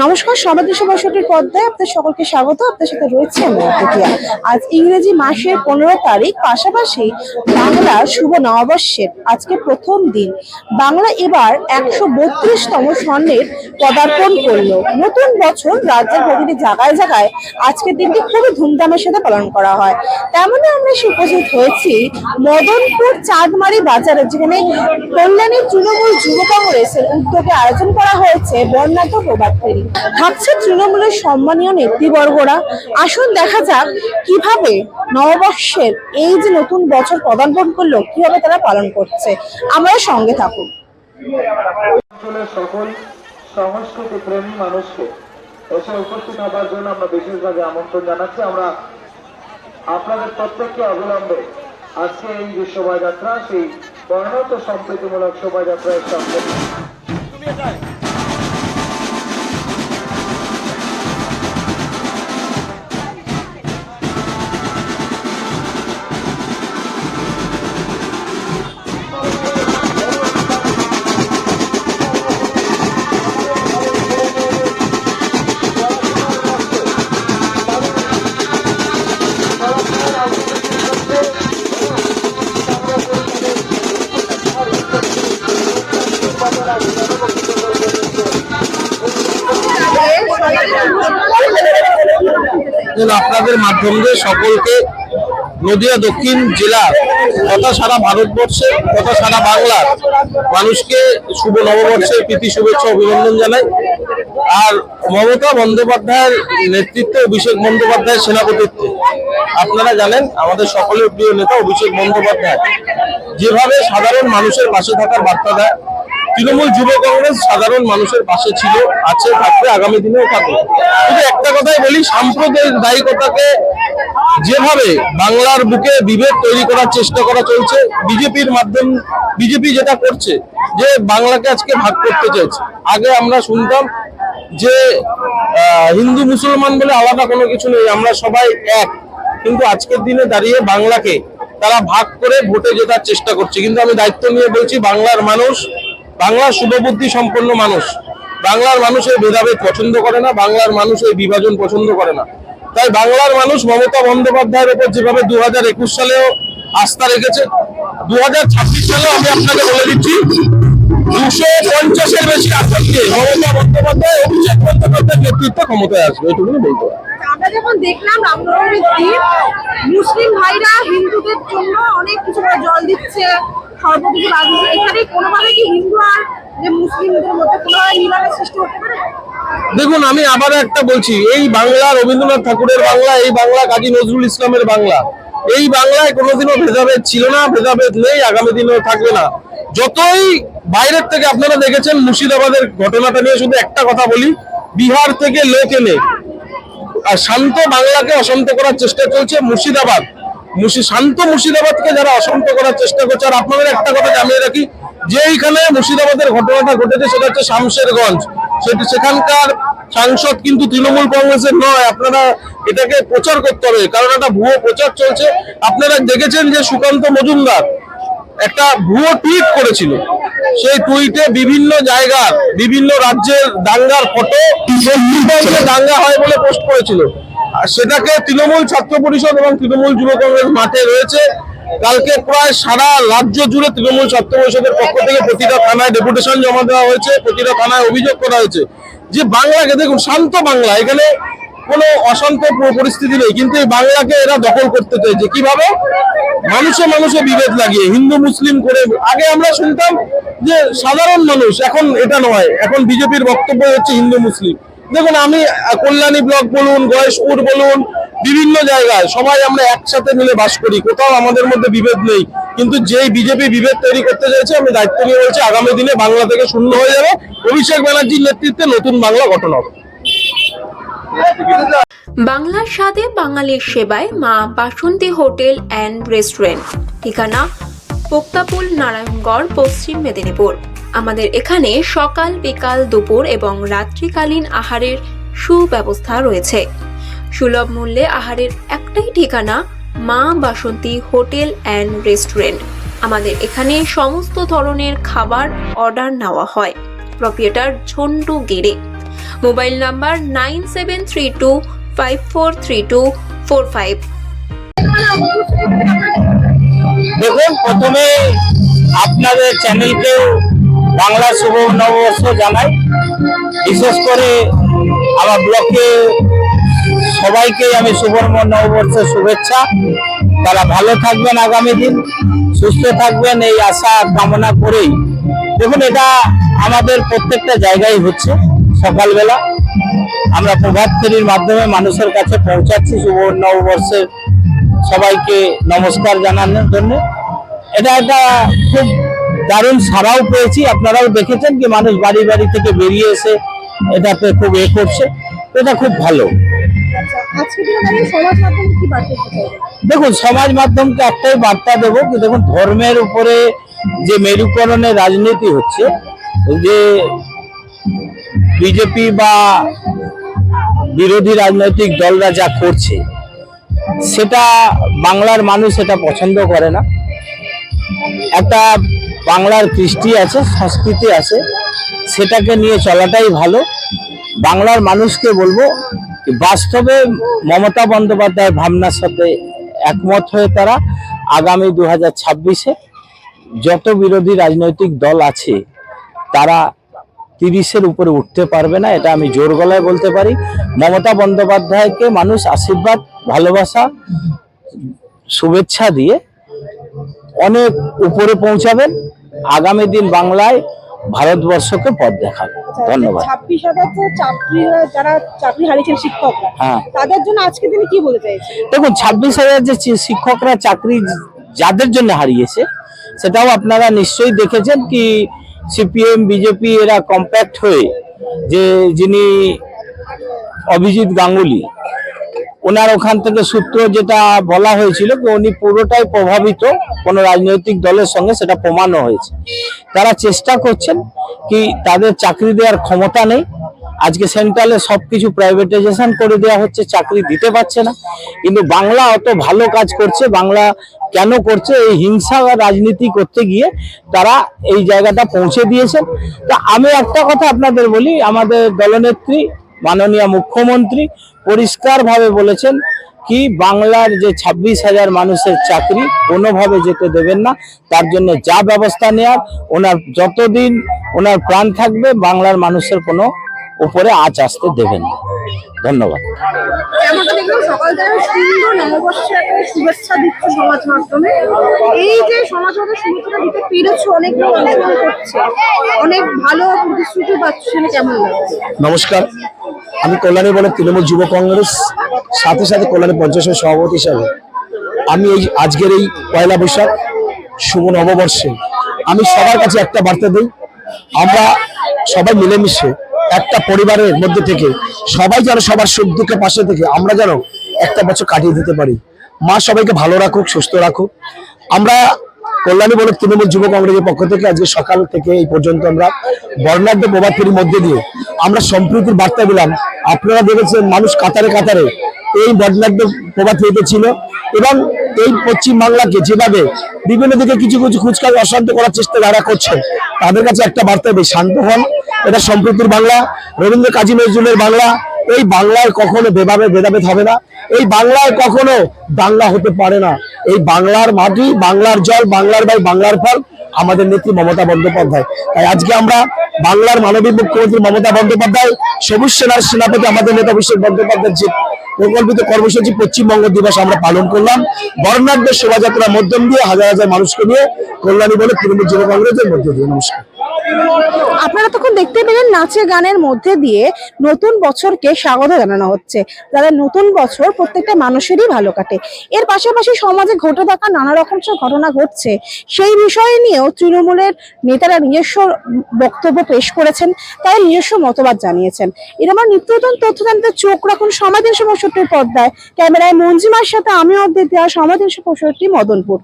নমস্কার সমাধি সভাসটির পর্দায় আপনাদের সকলকে স্বাগত। আপনার সাথে রয়েছে আমি আজ ইংরেজি মাসের পনেরো তারিখ, পাশাপাশি বাংলা শুভ নববর্ষের আজকে প্রথম দিন। বাংলা এবার একশো বত্রিশতম স্বর্ণের পদার্পণ করল। নতুন বছর রাজ্যের প্রতিটি জায়গায় জায়গায় আজকের দিনটি খুবই ধুমধামের সাথে পালন করা হয়। তেমনই আমরা এসে উপস্থিত হয়েছি মদনপুর চাঁদমারি বাজারে যেখানে কল্যাণী তৃণমূল যুব কংগ্রেসের উদ্যোগে আয়োজন করা হয়েছে বর্ণাঢ্য প্রভাত ফেরি থাকছে তৃণমূলের সম্মানীয় নেতৃবর্গরা। আসুন দেখা যাক কীভাবে নববর্ষের এই যে নতুন বছর পদার্পণ করল কীভাবে তারা পালন করছে। আমরা সঙ্গে থাকুন। সকল সংস্কৃতি প্রেমী মানুষকে এসে উপস্থিত হবার জন্য আমরা বিশেষভাবে আমন্ত্রণ জানাচ্ছি। আমরা আপনাদের প্রত্যেককে অবিলম্বে আজকে এই যে শোভাযাত্রা সেই বর্ণত সম্প্রীতিমূলক শোভাযাত্রায় সঙ্গে আপনাদের মাধ্যম দিয়ে সকলকে নদিয়া দক্ষিণ জেলা তথা সারা ভারতবর্ষে, তথা সারা বাংলার মানুষকে শুভ নববর্ষের প্রীতি, শুভেচ্ছা, অভিনন্দন জানাই। আর মমতা বন্দ্যোপাধ্যায়ের নেতৃত্বে অভিষেক বন্দ্যোপাধ্যায়ের সেনাপতিত্বে। আপনারা জানেন, আমাদের সকলের প্রিয় নেতা অভিষেক বন্দ্যোপাধ্যায়। যেভাবে সাধারণ মানুষের পাশে থাকার বার্তা দেয় তৃণমূল যুব কংগ্রেস সাধারণ মানুষের পাশে ছিল, আছে, থাকবে, আগামী দিনেও থাকবে। কিন্তু একটা কথাই বলি সাম্প্রদায়িক সাম্প্রদায়িকতাকে যেভাবে বাংলার বুকে বিভেদ তৈরি করার চেষ্টা করা চলছে, বিজেপির মাধ্যম, বিজেপি যেটা করছে, যে বাংলাকে আজকে ভাগ করতে চাইছে আগে আমরা শুনতাম যে হিন্দু মুসলমান বলে আলাদা কোনো কিছু নেই, আমরা সবাই এক। কিন্তু আজকের দিনে দাঁড়িয়ে বাংলাকে তারা ভাগ করে ভোটে জেতার চেষ্টা করছে। কিন্তু আমি দায়িত্ব নিয়ে বলছি, বাংলার মানুষ বাংলার শুভবুদ্ধি সম্পন্ন মানুষ। বাংলার মানুষ এই ভেদাভেদ পছন্দ করে না, বাংলার মানুষ এই বিভাজন পছন্দ করে না। তাই বাংলার মানুষ মমতা বন্দ্যোপাধ্যায়ের উপর যেভাবে দু হাজার একুশ সালেও আস্থা রেখেছে দু হাজার ছাব্বিশ সালেও আমি আপনাকে বলে দিচ্ছি, দুশো পঞ্চাশের বেশি আসন দিয়ে মমতা বন্দ্যোপাধ্যায় অভিষেক বন্দ্যোপাধ্যায়ের নেতৃত্বে ক্ষমতায় আসবে, এটুকুনি বলতে আমরা যখন দেখলাম রামনবমীর দিন, মুসলিম ভাইরা হিন্দুদের জন্য অনেক কিছু জল দিচ্ছে বাজছে এখানে কোনোভাবে কি হিন্দু আর যে মুসলিমদের মধ্যে কোনোভাবে সৃষ্টি হতে পারে? দেখুন, আমি আবার একটা বলছি, এই বাংলা রবীন্দ্রনাথ ঠাকুরের বাংলা, এই বাংলা কাজী নজরুল ইসলামের বাংলা, এই বাংলায় কোনোদিনও ভেদাভেদ ছিল না, ভেদাভেদ নেই, আগামী দিনেও থাকবে না। যতই বাইরের থেকে আপনারা দেখেছেন, মুর্শিদাবাদের ঘটনাটা নিয়ে শুধু একটা কথা বলি, বিহার থেকে লোক এনে, আর শান্ত বাংলাকে অশান্ত করার চেষ্টা চলছে মুর্শিদাবাদ। মুর্শি- শান্ত মুর্শিদাবাদকে যারা অশান্ত করার চেষ্টা করছে আর আপনাদের একটা কথা জানিয়ে রাখি যে এইখানে মুর্শিদাবাদের ঘটনাটা ঘটেছে সেটা হচ্ছে শামশেরগঞ্জ। সেটি সেখানকার সাংসদ কিন্তু তৃণমূল কংগ্রেসের নয় আপনারা এটাকে প্রচার করতে হবে কারণ একটা ভুয়ো প্রচার চলছে। আপনারা দেখেছেন যে সুকান্ত মজুমদার একটা ভুয়ো টুইট করেছিল। সেই টুইটে বিভিন্ন জায়গার বিভিন্ন রাজ্যের দাঙ্গার ফটো দাঙ্গা হয় বলে পোস্ট করেছিল। সেটাকে তৃণমূল ছাত্র পরিষদ এবং তৃণমূল যুব কংগ্রেস মাঠে রয়েছে। কালকে প্রায় সারা রাজ্য জুড়ে তৃণমূল ছাত্র পরিষদের পক্ষ থেকে প্রতিটা থানায় ডেপুটেশন জমা দেওয়া হয়েছে, প্রতিটা থানায় অভিযোগ করা হয়েছে যে বাংলাকে দেখুন, শান্ত বাংলা, এখানে কোনো অশান্ত পরিস্থিতি নেই, কিন্তু এই বাংলাকে এরা দখল করতে চাইছে কীভাবে? মানুষে মানুষে বিভেদ লাগিয়ে, হিন্দু, মুসলিম করে। আগে আমরা শুনতাম যে সাধারণ মানুষ, এখন এটা নয়, এখন বিজেপির বক্তব্য হচ্ছে হিন্দু, মুসলিম। দেখুন, আমি কল্যাণী ব্লক বলুন গয়েশপুর বলুন, বিভিন্ন জায়গায় সবাই আমরা একসাথে মিলে বাস করি। কোথাও আমাদের মধ্যে বিভেদ নেই। কিন্তু যেই বিজেপি বিভেদ তৈরি করতে চাইছে, আমি দায়িত্ব নিয়ে বলছি, আগামী দিনে বাংলা থেকে শূন্য হয়ে যাবে। অভিষেক ব্যানার্জির নেতৃত্বে নতুন বাংলা গঠন হবে। বাংলার স্বাদে বাঙালির সেবায় মা বাসন্তী হোটেল অ্যান্ড রেস্টুরেন্ট। ঠিকানা, পোক্তাপুল, নারায়ণগড়, পশ্চিম মেদিনীপুর। আমাদের এখানে সকাল, বিকাল, দুপুর এবং রাত্রিকালীন আহারের সুব্যবস্থা রয়েছে। সুলভ মূল্যে আহারের একটাই ঠিকানা, মা বাসন্তী হোটেল অ্যান্ড রেস্টুরেন্ট। আমাদের এখানে সমস্ত ধরনের খাবার অর্ডার নেওয়া হয়। প্রপিয়েটার ঝন্টু গেড়ে mobile number nine seven three two five four three two four five. দেখুন, প্রথমে আপনাদের চ্যানেলকেও বাংলা শুভ নববর্ষ জানাই। বিশেষ করে আমার ব্লকে সবাইকে আমি শুভ নববর্ষের শুভেচ্ছা। তারা ভালো থাকবেন আগামী দিন, সুস্থ থাকবেন এই আশা কামনা করেই। দেখুন, এটা আমাদের প্রত্যেকটা জায়গায় হচ্ছে সকালবেলা। আমরা প্রভাত ফেরির মাধ্যমে মানুষের কাছে পৌঁছাচ্ছি শুভ নববর্ষের সবাইকে নমস্কার জানানোর জন্য। এটা একটা খুব দারুণ সারাও পেয়েছি। আপনারাও দেখেছেন কি মানুষ বাড়ি বাড়ি থেকে বেরিয়ে এসে এটাতে খুব এ করছে। এটা খুব ভালো। চাইবেন? দেখুন সমাজ মাধ্যমকে একটাই বার্তা দেবো কি দেখুন ধর্মের উপরে যে মেরুকরণের রাজনীতি হচ্ছে যে বিজেপি বা বিরোধী রাজনৈতিক দলরা যা করছে সেটা বাংলার মানুষ সেটা পছন্দ করে না। একটা বাংলার কৃষ্টি আছে, সংস্কৃতি আছে, সেটাকে নিয়ে চলাটাই ভালো। বাংলার মানুষকে বলব বাস্তবে মমতা বন্দ্যোপাধ্যায়ের ভাবনার সাথে একমত হয়ে তারা আগামী দু হাজার ছাব্বিশে যত বিরোধী রাজনৈতিক দল আছে, তারা তিরিশের উপরে উঠতে পারবে না, এটা আমি জোর গলায় বলতে পারি। মমতা বন্দ্যোপাধ্যায়কে মানুষ আশীর্বাদ, ভালোবাসা, শুভেচ্ছা দিয়ে অনেক উপরে পৌঁছাবেন আগামী দিন বাংলায় ভারতবর্ষকে পথ দেখাবে। ধন্যবাদ। ছাব্বিশ হাজার চাকরি যারা চাকরি হারিয়েছেন শিক্ষকরা হ্যাঁ। তাদের জন্য আজকে দিনে কি বলতে চাইছেন? দেখুন ছাব্বিশ হাজার যে শিক্ষকরা চাকরি যাদের জন্য হারিয়েছে সেটাও আপনারা নিশ্চয়ই দেখেছেন কি সিপিএম বিজেপি এরা কম্প্যাক্ট হয়ে যে যিনি অভিজিৎ গাঙ্গুলি ওনার ওখান থেকে সূত্র যেটা বলা হয়েছিল উনি পুরোটাই প্রভাবিত কোনো রাজনৈতিক দলের সঙ্গে সেটা প্রমাণও হয়েছে। তারা চেষ্টা করছেন কি তাদের চাকরি দেওয়ার ক্ষমতা নেই। আজকে সেন্ট্রালে সবকিছু প্রাইভেটাইজেশন করে দেওয়া হচ্ছে, চাকরি দিতে পারছে না। কিন্তু বাংলা অত ভালো কাজ করছে, বাংলা কেন করছে, এই হিংসা রাজনীতি করতে গিয়ে তারা এই জায়গাটা পৌঁছে দিয়েছেন। তা আমি একটা কথা আপনাদের বলি, আমাদের দলনেত্রী মাননীয় মুখ্যমন্ত্রী পরিষ্কারভাবে বলেছেন কি বাংলার যে ছাব্বিশ হাজার মানুষের চাকরি, কোনোভাবে যেতে দেবেন না। তার জন্য যা ব্যবস্থা নেওয়ার ওনার যতদিন ওনার প্রাণ থাকবে, বাংলার মানুষের কোনো উপরে আজ আসতে দেবেন ধন্যবাদ। এই যে সমাজ দিতে পেরেছ অনেক করছে। অনেক ভালো প্রতিশ্রুতি পাচ্ছে কেমন নমস্কার। আমি কল্যাণী বলে তৃণমূল যুব কংগ্রেস সাথে সাথে কল্যাণী পঞ্চায়েতের সভাপতি হিসাবে। আমি এই আজকের এই পয়লা বৈশাখ শুভ নববর্ষে। আমি সবার কাছে একটা বার্তা দিই আমরা সবাই মিলেমিশে একটা পরিবারের মধ্যে থেকে সবাই যেন সবার সুখ দুঃখে পাশে থেকে আমরা যেন একটা বছর কাটিয়ে দিতে পারি। মা সবাইকে ভালো রাখুক, সুস্থ রাখুক। আমরা কল্যাণী বলে তৃণমূল যুব কংগ্রেসের পক্ষ থেকে আজকে সকাল থেকে এই পর্যন্ত আমরা বর্ণাঢ্য প্রভাত মধ্যে দিয়ে আমরা সম্প্রীতির বার্তা দিলাম। আপনারা দেখেছেন মানুষ কাতারে কাতারে এই বর্ণাঢ্য প্রভাত ফেরিতে ছিল এবং এই পশ্চিম বাংলাকে যেভাবে বিভিন্ন দিকে কিছু কিছু কুচকাজ অশান্ত করার চেষ্টা যারা করছে তাদের কাছে একটা বার্তা দেবে শান্ত হন। এটা সম্প্রীতির বাংলা, রবীন্দ্র কাজী নজরুলের বাংলা। এই বাংলায় কখনো ভেদাভেদ ভেদাভেদ হবে না। এই বাংলায় কখনো দাঙ্গা হতে পারে না। এই বাংলার মাটি, বাংলার জল, বাংলার বাই বাংলার ফল আমাদের নেত্রী মমতা বন্দ্যোপাধ্যায়। তাই আজকে আমরা বাংলার মানবিক মুখ্যমন্ত্রী মমতা বন্দ্যোপাধ্যায়, সবুজ সেনার সেনাপতি আমাদের নেতা অভিষেক বন্দ্যোপাধ্যায়ের যে প্রকল্পিত কর্মসূচি, পশ্চিমবঙ্গ দিবস আমরা পালন করলাম। বর্ণাঢ্য শোভাযাত্রার মধ্যম দিয়ে হাজার হাজার মানুষকে নিয়ে কল্যাণী বলে তৃণমূল যুব কংগ্রেসের মধ্যে দিয়ে নমস্কার। আপনারা তখন দেখতে পেলেন নাচে গানের মধ্যে দিয়ে নতুন বছরকে স্বাগত জানানো হচ্ছে। যাদের নতুন বছর প্রত্যেকটা মানুষেরই ভালো কাটে। এর পাশাপাশি সমাজে ঘটে থাকা নানা রকম সব ঘটনা ঘটছে। সেই বিষয় নিয়েও তৃণমূলের নেতারা নিজস্ব বক্তব্য পেশ করেছেন, তাই নিজস্ব মতবাদ জানিয়েছেন। এরকম নিত্য নতুন তথ্য জানতে চোখ রাখুন সমাজ তিনশো পঁয়ষট্টির পর্দায়। ক্যামেরায় মঞ্জিমার সাথে আমি অর্ধেক দেওয়া সমাজ তিনশো পঁয়ষট্টি মদনপুর।